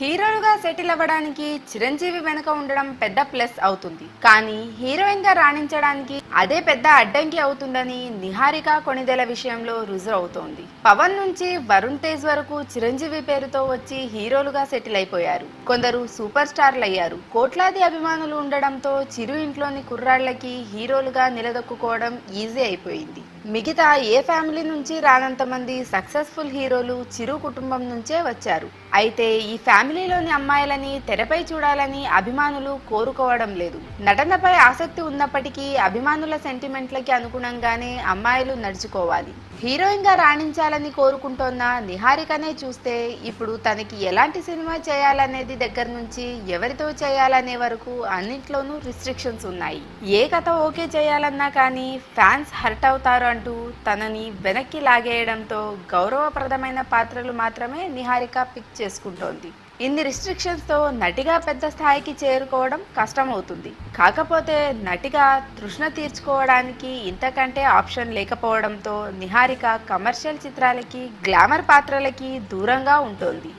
హీరోలుగా సెటిల్ అవ్వడానికి చిరంజీవి వెనుక ఉండడం పెద్ద ప్లస్ అవుతుంది. కానీ హీరోయిన్గా రాణించడానికి అదే పెద్ద అడ్డంకి అవుతుందని నిహారిక కొణిదెల విషయంలో రుజువు అవుతోంది. పవన్ నుంచి వరుణ్ తేజ్ వరకు చిరంజీవి పేరుతో వచ్చి హీరోలుగా సెటిల్ అయిపోయారు. కొందరు సూపర్ స్టార్లు అయ్యారు కోట్లాది అభిమానులు ఉండడంతో చిరు ఇంట్లోని కుర్రాళ్ళకి హీరోలుగా నిలదొక్కుకోవడం ఈజీ అయిపోయింది. మిగతా ఏ ఫ్యామిలీ నుంచి రానంత మంది సక్సెస్ఫుల్ హీరోలు చిరు కుటుంబం నుంచే వచ్చారు. అయితే ఈ ఫ్యామిలీలోని అమ్మాయిలని తెరపై చూడాలని అభిమానులు కోరుకోవడం లేదు. నటనపై ఆసక్తి ఉన్నప్పటికీ అభిమాను సెంటిమెంట్లకి అనుగుణంగానే అమ్మాయిలు నడుచుకోవాలి. హీరోయిన్గా రాణించాలని కోరుకుంటోన్న నిహారికనే చూస్తే ఇప్పుడు తనకి ఎలాంటి సినిమా చేయాలనేది దగ్గర నుంచి ఎవరితో చేయాలనే వరకు అన్నింట్లోనూ రిస్ట్రిక్షన్స్ ఉన్నాయి. ఏ కథ ఓకే చేయాలన్నా కానీ ఫ్యాన్స్ హర్ట్ అవుతారు అంటూ తనని వెనక్కి లాగేయడంతో గౌరవప్రదమైన పాత్రలు మాత్రమే నిహారిక పిక్ చేసుకుంటోంది. ఇన్ని రిస్ట్రిక్షన్స్తో నటిగా పెద్ద స్థాయికి చేరుకోవడం కష్టమవుతుంది. కాకపోతే నటిగా తృష్ణ తీర్చుకోవడానికి ఇంతకంటే ఆప్షన్ లేకపోవడంతో నిహారిక కమర్షియల్ చిత్రాలకి గ్లామర్ పాత్రలకి దూరంగా ఉంటుంది.